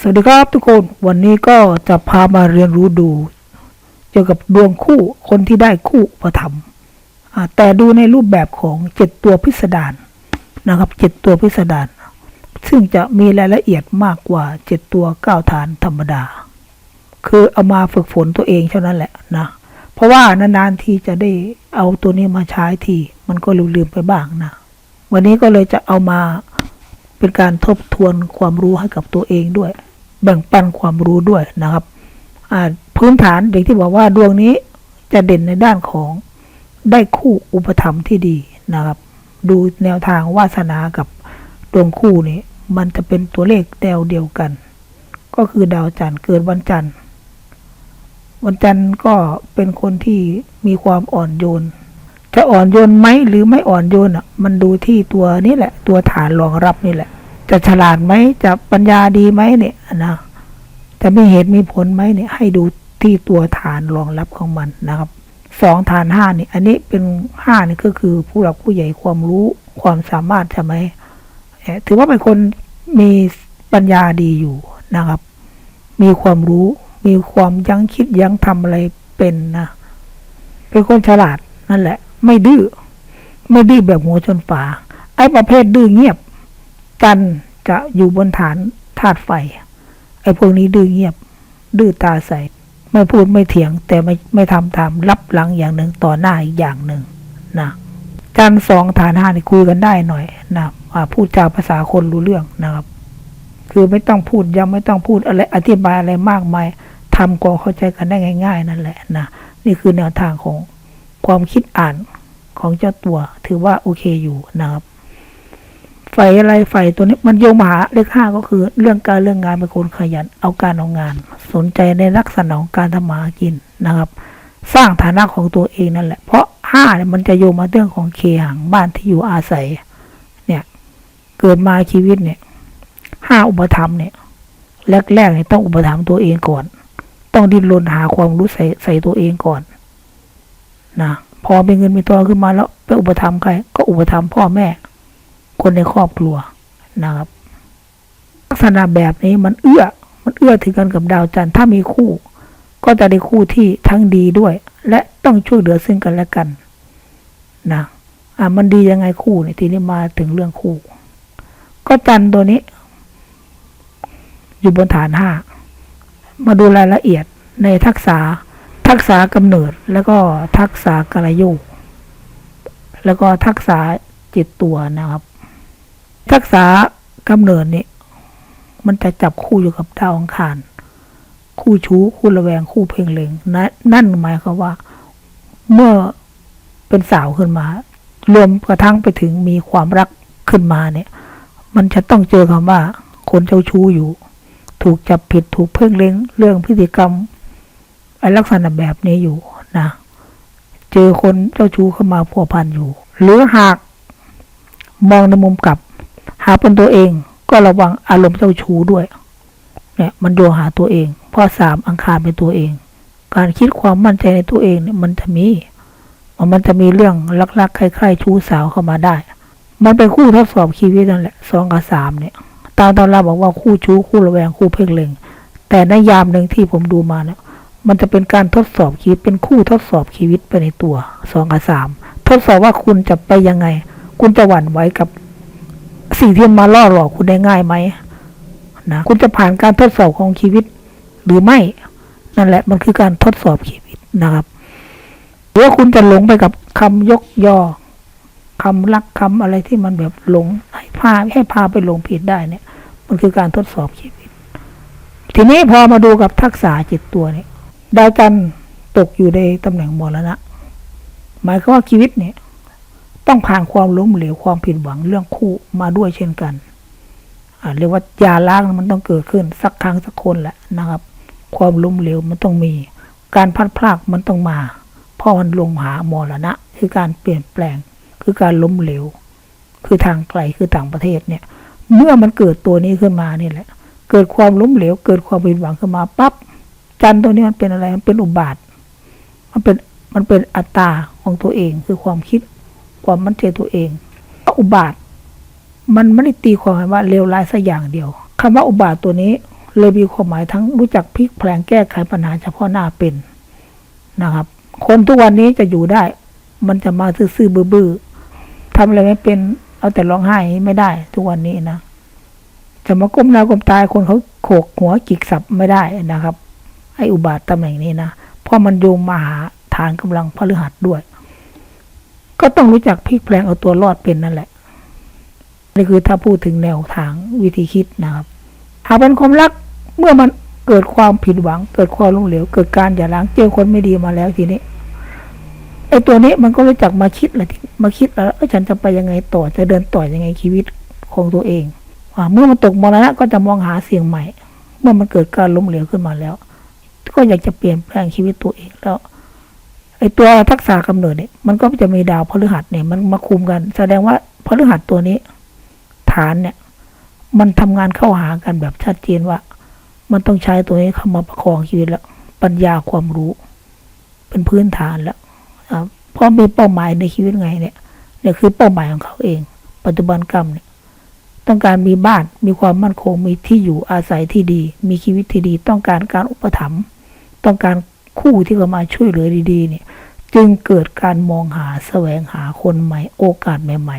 สวัสดีครับทุกคนวันนี้ก็จะพามาเรียนรู้ดู เกี่ยวกับดวงคู่คนที่ได้คู่ประถมภ์อ่าแต่ดูในรูปแบบของเจ็ดตัวพิสดารนะครับเจ็ดตัวพิสดารซึ่งจะมีรายละเอียดมากกว่าเจ็ดตัวเก้าฐานธรรมดา คือเอามาฝึกฝนตัวเองเท่านั้นแหละนะเพราะว่านานๆทีจะได้เอาตัวนี้มาใช้ทีมันก็ลืมๆไปบ้างนะวันนี้ก็เลยจะเอามาเป็นการทบทวนความรู้ให้กับตัวเองด้วย แบ่งปันความรู้ด้วยนะครับพื้นฐานอย่างที่บอกว่าดวงนี้จะเด่นในด้านของได้คู่อุปถัมที่ดีนะครับ ดูแนวทางวาสนากับดวงคู่นี้ มันจะเป็นตัวเลขแนวเดียวกัน ก็คือดาวจันทร์เกิดวันจันทร์ วันจันทร์ก็เป็นคนที่มีความอ่อนโยน จะอ่อนโยนไหมหรือไม่อ่อนโยนอะ มันดูที่ตัวนี้แหละ ตัวฐานรองรับนี่แหละ จะฉลาดไหมจะปัญญาดีไหมเนี่ยนะ จะมีเหตุมีผลไหมเนี่ยให้ดูที่ตัวฐานรองรับของมันนะครับสองฐานห้านี่อันนี้เป็นห้านี่ก็คือผู้หลักผู้ใหญ่ความรู้ความสามารถใช่ไหมถือว่าเป็นคนมีปัญญาดีอยู่นะครับ มีความรู้มีความยั้งคิดยั้งทำอะไรเป็นนะเป็นคนฉลาดนั่นแหละ ไม่ดื้อไม่ดื้อแบบหัวชนฝาไอ้ประเภทดื้อเงียบ กันจะอยู่บนฐานธาตุไฟ อ้พวกนี้ดื้อเงียบ ดื้อตาใส ไม่พูดไม่เถียง แต่ไม่ไม่ทำตามรับหลังอย่างหนึ่งต่อหน้าอีกอย่างหนึ่งนะจันสองฐานห้านี่คุยกันได้หน่อยนะพูดจาภาษาคนรู้เรื่องนะครับ คือไม่ต้องพูดย้ำไม่ต้องพูดอะไรอธิบายอะไรมากมายทำก็เข้าใจกันได้ง่าย ๆ นั่นแหละนะนี่คือแนวทางของความคิดอ่านของเจ้าตัวถือว่าโอเคอยู่นะครับ ไฟอะไรไฟตัวนี้มันโยงมาหาเลขห้าก็คือ เรื่องการเรื่องงานเป็นคนขยันเอาการเอางาน สนใจในลักษณะของการทำมาหากินนะครับ สร้างฐานะของตัวเองนั่นแหละ เพราะห้าเนี่ยมันจะโยงมาเรื่องของเคหังบ้านที่อยู่อาศัย เนี่ย เกิดมาชีวิตเนี่ยห้าอุปธรรมเนี่ยแรกๆเนี่ยต้องอุปถัมภ์ตัวเองก่อน ต้องดิ้นรนหาความรู้ใส่ใส่ตัวเองก่อนนะพอเป็นเงินมีตัวขึ้นมาแล้วไปอุปถัมภ์ใคร ก็อุปถัมภ์พ่อแม่ คนในครอบครัวนะครับ ลักษณะแบบนี้มันเอื้อ มันเอื้อถึงกันกับดาวจันทร์ถ้ามีคู่ ก็จะได้คู่ที่ทั้งดีด้วย และต้องช่วยเหลือซึ่งกันและกันนะอ่ามันดียังไงคู่เนี่ยทีนี้มาถึงเรื่องคู่ ก็จันทร์ตัวนี้ อยู่บนฐานห้ามาดูรายละเอียดในทักษะทักษะกำเนิดแล้วก็ทักษะกลยุกแล้วก็ทักษะจิตตัวนะครับ ทักษะกำเนิดนี่มันจะจับคู่อยู่กับดาวอังคาร คู่ชู้ คู่ระแวง คู่เพ่งเล็งนะนั่นหมายความว่า เมื่อเป็นสาวขึ้นมา รวมกระทั่งไปถึงมีความรักขึ้นมาเนี่ย มันจะต้องเจอคำว่า คนเจ้าชู้อยู่ ถูกจับผิดถูกเพ่งเล็ง เรื่องพฤติกรรมไอลักษณะแบบนี้อยู่นะเจอคนเจ้าชู้เข้ามาพัวพันอยู่ หรือหากมองในมุมกลับ หาเป็นตัวเองก็ระวังอารมณ์เจ้าชู้ด้วย เนี่ย มันโยงหาตัวเอง เพราะสามอังคารเป็นตัวเอง การคิดความมั่นใจในตัวเองเนี่ยมันจะมีมันจะมีเรื่องลักๆใคล้ายๆชู้สาวเข้ามาได้ มันเป็นคู่ทดสอบชีวิตนั่นแหละสองกับสามเนี่ย ตามตำราบอกว่าคู่ชู้คู่ระแวงคู่เพ่งเล็ง แต่ในยามหนึ่งที่ผมดูมาเนี่ยมันจะเป็นการทดสอบชีวิตเป็นคู่ทดสอบชีวิตไปในตัวสองกับสามทดสอบว่าคุณจะไปยังไง คุณจะหวั่นไหวกับ สิ่งที่มาล่อหลอกคุณได้ง่ายไหมนะคุณจะผ่านการทดสอบของชีวิต หรือไม่นั่นแหละมันคือการทดสอบชีวิตนะครับหรือคุณจะหลงไปกับคำยกยอคำรักคำอะไรที่มันแบบหลงให้พาให้พาไปหลงผิดได้เนี่ย มันคือการทดสอบชีวิต ทีนี้พอมาดูกับทักษะจิตตัวเนี่ยดาวจันทร์ตกอยู่ในตำแหน่งมรณะ หมายความว่าชีวิตเนี่ย ต้องผ่านความล้มเหลวความผิดหวังเรื่องคู่มาด้วยเช่นกันเรียกว่ายาล้างมันต้องเกิดขึ้นสักครั้งสักคนแหละนะครับ ความล้มเหลวมันต้องมี การพัดพลากมันต้องมาเพราะมันลงหามรณะ คือการเปลี่ยนแปลง คือการล้มเหลว คือทางไกลคือต่างประเทศเนี่ย เมื่อมันเกิดตัวนี้ขึ้นมานี่แหละ เกิดความล้มเหลว เกิดความผิดหวังขึ้นมาปั๊บจันตัวนี้มันเป็นอะไรมันเป็นอุบาท มันเป็นมันเป็นอัตตาของตัวเองคือความคิด ความมั่นใจตัวเองอุบาท มันไม่ได้ตีความว่าเลวร้ายสักอย่างเดียวคำว่าอุบาทตัวนี้ เลยมีความหมายทั้งรู้จักพลิกแพลงแก้ไขปัญหาเฉพาะหน้าเป็นนะครับ คนทุกวันนี้จะอยู่ได้ มันจะมาซื่อๆบื้อๆทำอะไรไม่เป็น เอาแต่ร้องไห้ไม่ได้ ทุกวันนี้นะจะมาก้มหน้าก้มตายคนเขาโขกหัวกิกสับไม่ได้นะครับไอ้อุบาทตำแหน่งนี้นะเพราะมันโยงมาหาฐานกำลังพฤหัสด้วย ก็ต้องรู้จักพลิกแพลงเอาตัวรอดเป็นนั่นแหละนี่คือถ้าพูดถึงแนวทางวิธีคิดนะครับหากเป็นความรักเมื่อมันเกิดความผิดหวัง เกิดความล้มเหลว เกิดการอย่าล้างเจอคนไม่ดีมาแล้วทีนี้ไอ้ตัวนี้มันก็รู้จักมาคิดแหละมาคิดแล้วฉันจะไปยังไงต่อจะเดินต่อยังไงชีวิตของตัวเองอเมื่อมันตกมรณะก็จะมองหาเสียงใหม่ เมื่อมันเกิดการล้มเหลวขึ้นมาแล้ว ก็อยากจะเปลี่ยนแปลงชีวิตตัวเองแล้ว ไอตัวทักษะกำเนิดเนี่ยมันก็จะมีดาวพฤหัสเนี่ย มันมาคุมกัน แสดงว่าพฤหัสตัวนี้ ฐานเนี่ย มันทำงานเข้าหากันแบบชัดเจนว่า มันต้องใช้ตัวนี้เข้ามาประคองชีวิตแล้วปัญญาความรู้ เป็นพื้นฐานแล้วเพราะมีเป้าหมายในชีวิตไงเนี่ยเนี่ยคือเป้าหมายของเขาเอง ปัจจุบันกรรมเนี่ยต้องการมีบ้านมีความมั่นคงมีที่อยู่อาศัยที่ดี มีชีวิตที่ดี ต้องการการอุปถัมภ์ต้องการ คู่ที่จะมาช่วยเหลือดีๆ เนี่ย จึงเกิดการมองหาแสวงหาคนใหม่ โอกาสใหม่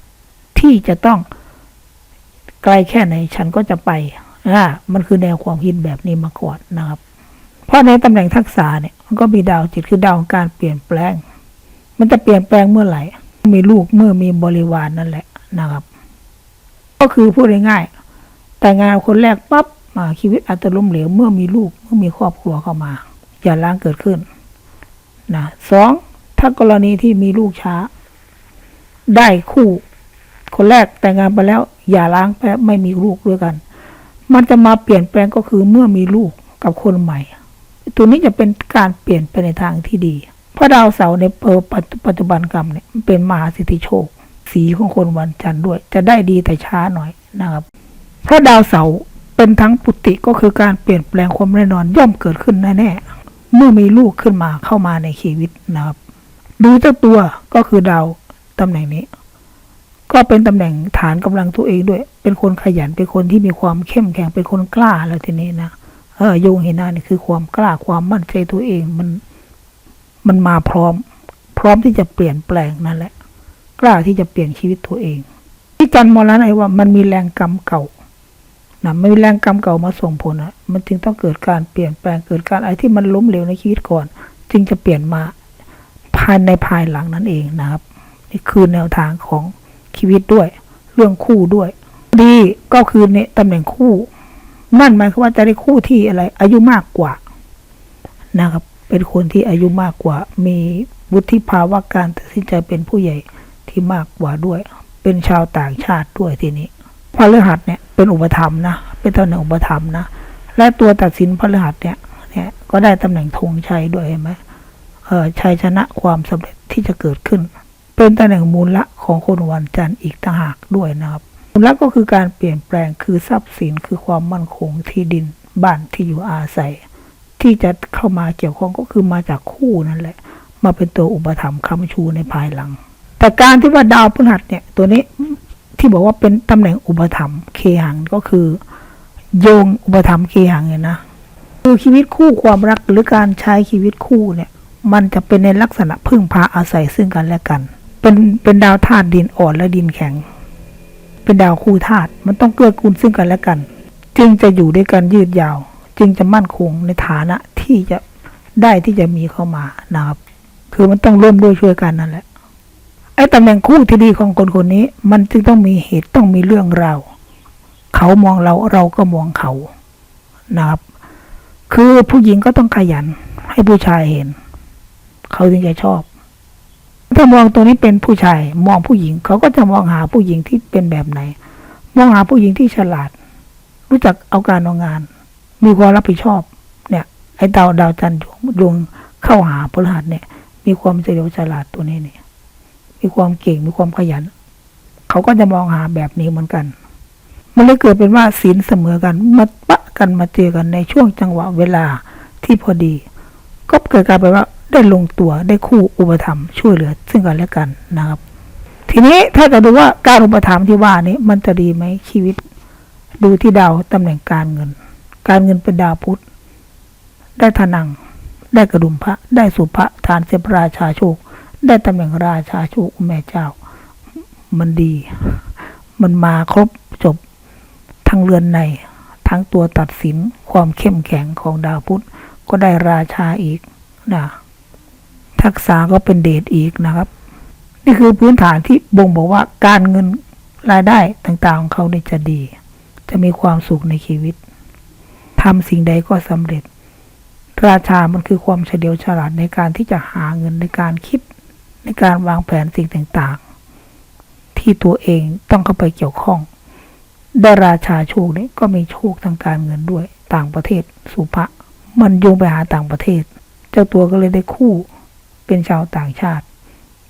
ๆ ที่จะต้องไกลแค่ไหนฉันก็จะไปอ่ามันคือแนวความคิดแบบนี้มาก่อนนะครับ เพราะในตำแหน่งทักษะเนี่ย มันก็มีดาวจิตคือดาวของการเปลี่ยนแปลง มันจะเปลี่ยนแปลงเมื่อไหร่ มีลูกเมื่อมีบริวารนนั่นแหละนะครับ ก็คือพูดง่ายๆแต่งานคนแรกปั๊บอ่าชีวิตอาจจะล้มเหลวเมื่อมีลูกเมื่อมีครอบครัวเข้ามา อย่าล้างเกิดขึ้นนะสองถ้ากรณีที่มีลูกช้า ได้คู่ คนแรกแต่งงานไปแล้ว อย่าล้างไปไม่มีลูกด้วยกัน มันจะมาเปลี่ยนแปลงก็คือเมื่อมีลูกกับคนใหม่ ตัวนี้จะเป็นการเปลี่ยนไปในทางที่ดีเพราะดาวเสาร์ในเปอร์ปัจจุบันกรรมเนี่ยมันเป็นมหาสิทธิโชค สีของคนวันจันทร์ด้วย จะได้ดีแต่ช้าหน่อยนะครับเพราะดาวเสาร์เป็นทั้งปุติก็คือการเปลี่ยนแปลงความแน่นอนย่อมเกิดขึ้นแน่ๆ เมื่อมีลูกขึ้นมาเข้ามาในชีวิตนะครับดูเจ้าตัวก็คือดาวตำแหน่งนี้ ก็เป็นตำแหน่งฐานกำลังตัวเองด้วย เป็นคนขยันเป็นคนที่มีความเข้มแข็งเป็นคนกล้าแล้วทีนี้นะเออโยงเห็นหน้านี่คือความกล้าความมั่นใจตัวเองมันมันมาพร้อม พร้อมที่จะเปลี่ยนแปลงนั่นแหละ กล้าที่จะเปลี่ยนชีวิตตัวเองที่กันมรณะไอ้ว่ามันมีแรงกรรมเก่า นะไม่มีแรงกรรมเก่ามาส่งผลอะมันจึงต้องเกิดการเปลี่ยนแปลงเกิดการอะไรที่มันล้มเหลวในชีวิตก่อน จึงจะเปลี่ยนมาภายในภายหลังนั่นเองนะครับนี่คือแนวทางของชีวิตด้วย เรื่องคู่ด้วย ดีก็คือเนี่ยตำแหน่งคู่ นั่นหมายความว่าจะได้คู่ที่อะไร อายุมากกว่านะครับ เป็นคนที่อายุมากกว่า มีวุฒิภาวะการตัดสินใจเป็นผู้ใหญ่ที่มากกว่าด้วย เป็นชาวต่างชาติด้วยทีนี้พฤหัสเนี่ย เป็นอุปธรรมนะ เป็นตำแหน่งอุปธรรมนะ และตัวตัดสินพฤหัสเนี่ย เนี่ย ก็ได้ตำแหน่งธงชัยด้วยเห็นไหมเออชัยชนะความสำเร็จที่จะเกิดขึ้น เป็นตำแหน่งมูลละของคนวันจันทร์อีกต่างหากด้วยนะครับ มูลละก็คือการเปลี่ยนแปลงคือทรัพย์สินคือความมั่นคงที่ดินบ้านที่อยู่อาศัย ที่จะเข้ามาเกี่ยวข้องก็คือมาจากคู่นั่นแหละ มาเป็นตัวอุปถัมภ์คำชูในภายหลัง แต่การที่ว่าดาวพฤหัสเนี่ย ตัวนี้ ที่บอกว่าเป็นตำแหน่งอุปถัมภ์เคหังก็คือ โยงอุปถัมภ์เคหังเนี่ยนะคือชีวิตคู่ความรักหรือการใช้ชีวิตคู่เนี่ย มันจะเป็นในลักษณะพึ่งพาอาศัยซึ่งกันและกัน เป็นเป็นดาวธาตุดินอ่อนและดินแข็ง เป็นดาวคู่ธาตุมันต้องเกื้อกูลซึ่งกันและกัน จึงจะอยู่ด้วยกันยืดยาว จึงจะมั่นคงในฐานะที่จะได้ที่จะมีเข้ามานะครับ คือมันต้องร่วมด้วยช่วยกันนั่นแหละ ไอ้ตำแหน่งคู่ที่ดีของคนคนนี้ มันจึงต้องมีเหตุต้องมีเรื่องราวเขามองเราเราก็มองเขานะครับ คือผู้หญิงก็ต้องขยัน ให้ผู้ชายเห็น เขาถึงจะชอบ ถ้ามองตัวนี้เป็นผู้ชาย มองผู้หญิง เขาก็จะมองหาผู้หญิงที่เป็นแบบไหน มองหาผู้หญิงที่ฉลาด รู้จักเอาการเอางาน มีความรับผิดชอบ เนี่ย ไอ้ดาวดาวจันทร์ดวงเข้าหาพฤหัสเนี่ย มีความเฉลียวฉลาดตัวนี้เนี่ย มีความเก่งมีความขยัน เขาก็จะมองหาแบบนี้เหมือนกัน มันเลยเกิดเป็นว่าศีลเสมอกันมาปะกันมาเจอกันในช่วงจังหวะเวลาที่พอดี ก็เกิดการแปลว่าได้ลงตัวได้คู่อุปถัมภ์ช่วยเหลือ ซึ่งกันและกันนะครับ ทีนี้ถ้าจะดูว่าการอุปถัมภ์ที่ว่านี้มันจะดีไหมชีวิต ดูที่ดาวตำแหน่งการเงิน การเงินเป็นดาวพุธได้ทนัง ได้กระดุมพระ ได้สุภะฐานเสพราชาโชค ได้ตำแหน่งราชาชคแม่เจ้า มันดี มันมาครบจบทั้งเรือนใน ทั้งตัวตัดสินความเข้มแข็งของดาวพุธก็ได้ราชาอีกนะทักษะก็เป็นเดชอีกนะครับ นี่คือพื้นฐานที่บ่งบอกว่าการเงินรายได้ต่างๆของเขาเนี่ยจะดี จะมีความสุขในชีวิตทำสิ่งใดก็สำเร็จ ราชามันคือความเฉลียวฉลาดในการที่จะหาเงินในการคิด ในการวางแผนสิ่งต่างๆ ที่ตัวเองต้องเข้าไปเกี่ยวข้องได้ราชาโชคนี้ก็มีโชคทางการเงินด้วย ต่างประเทศสุภะมันโยงไปหาต่างประเทศ เจ้าตัวก็เลยได้คู่เป็นชาวต่างชาติ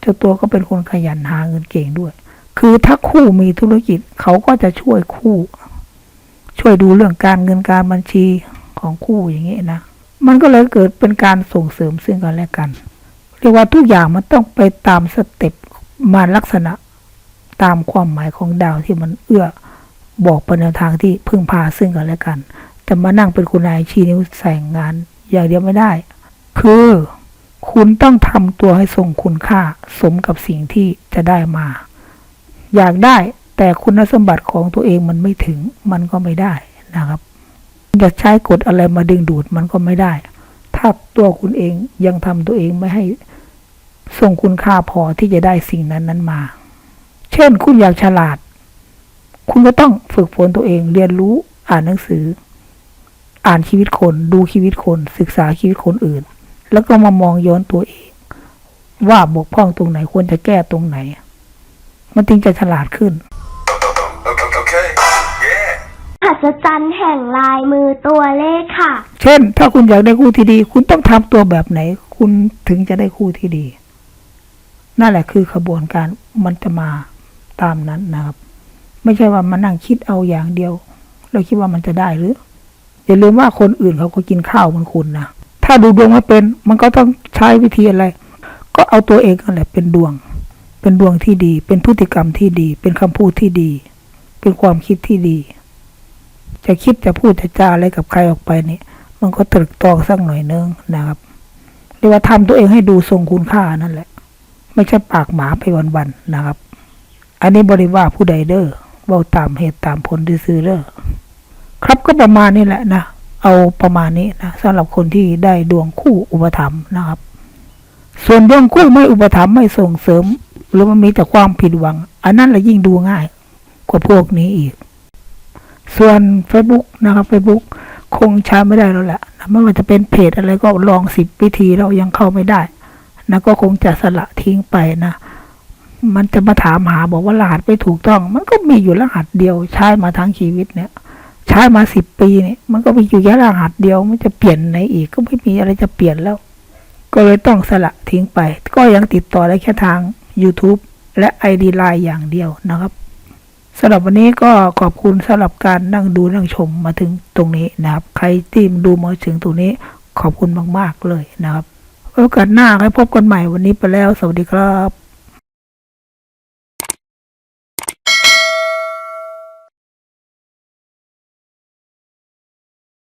เจ้าตัวก็เป็นคนขยันหาเงินเก่งด้วย คือถ้าคู่มีธุรกิจเขาก็จะช่วยคู่ ช่วยดูเรื่องการเงินการบัญชีของคู่อย่างนี้นะ มันก็เลยเกิดเป็นการส่งเสริมซึ่งกันและกัน เรียกว่าทุกอย่างมันต้องไปตามสเต็ปมาลักษณะตามความหมายของดาวที่มันเอื้อบอกไปในทางที่พึ่งพาซึ่งกันและกัน แต่มานั่งเป็นคุณนายชี้นิ้วใส่งาน อย่างเดียวไม่ได้ คือ คุณต้องทำตัวให้ทรงคุณค่า สมกับสิ่งที่จะได้มา อยากได้แต่คุณสมบัติของตัวเองมันไม่ถึงมันก็ไม่ได้นะครับจะใช้กฎอะไรมาดึงดูดมันก็ไม่ได้ ถ้าตัวคุณเองยังทำตัวเองไม่ให้ ทรงคุณค่าพอที่จะได้สิ่งนั้นนั้นมา เช่นคุณอยากฉลาด คุณก็ต้องฝึกฝนตัวเองเรียนรู้อ่านหนังสือ อ่านชีวิตคน ดูชีวิตคน ศึกษาชีวิตคนอื่น แล้วก็มามองย้อนตัวเอง ว่าบกพร่องตรงไหนควรจะแก้ตรงไหน มันจึงจะฉลาดขึ้น Okay. Yeah. หัศจรรย์แห่งลายมือตัวเลขค่ะ เช่น ถ้าคุณอยากได้คู่ที่ดี คุณต้องทำตัวแบบไหน คุณถึงจะได้คู่ที่ดี นั่นแหละคือขบวนการมันจะมาตามนั้นนะครับ ไม่ใช่ว่ามานั่งคิดเอาอย่างเดียว เราคิดว่ามันจะได้หรือ อย่าลืมว่าคนอื่นเขาก็กินข้าวเหมือนคุณนะถ้าดูดวงไม่เป็น มันก็ต้องใช้วิธีอะไร ก็เอาตัวเองนั่นแหละเป็นดวง เป็นดวงที่ดี เป็นพฤติกรรมที่ดี เป็นคำพูดที่ดี เป็นความคิดที่ดี จะคิดจะพูดจะจาอะไรกับใครออกไปนี่มันก็ตรึกตรองสักหน่อยนึงนะครับเรียกว่าทำตัวเองให้ดูทรงคุณค่านั่นแหละ ไม่ใช่ปากหมาไปวันๆนะครับ อันนี้บริว่าผู้ใดเด้อเบาตามเหตุตามผลที่ซื้อเด้อครับก็ประมาณนี้แหละนะ เอาประมาณนี้นะสำหรับคนที่ได้ดวงคู่อุปถัมภ์นะครับ ส่วนดวงคู่ไม่อุปถัมภ์ไม่ส่งเสริม หรือมันมีแต่ความผิดหวัง อันนั้นละยิ่งดูง่าย กว่าพวกนี้อีก ส่วน Facebook นะครับ Facebook คงใช้ไม่ได้แล้วแหละไม่ว่าจะเป็นเพจอะไรก็ลองสิบวิธีเรายังเข้าไม่ได้ นะก็คงจะสละทิ้งไปนะมันจะมาถามหาบอกว่ารหัสไม่ถูกต้อง มันก็มีอยู่รหัสเดียว ใช้มาทั้งชีวิตเนี่ย ใช้มาสิบปีเนี่ยมันก็มีอยู่แค่รหัสเดียว มันจะเปลี่ยนไหนอีก ก็ไม่มีอะไรจะเปลี่ยนแล้ว ก็เลยต้องสละทิ้งไป ก็ยังติดต่อได้แค่ทาง YouTube และ ID Line อย่างเดียวนะครับสำหรับวันนี้ก็ขอบคุณสำหรับการนั่งดูนั่งชมมาถึงตรงนี้นะครับ ใครที่ดูมาถึงตรงนี้ขอบคุณมาก ๆ เลยนะครับ โอกาสหน้าให้พบกันใหม่วันนี้ไปแล้ว สวัสดีครับ